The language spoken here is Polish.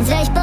więc po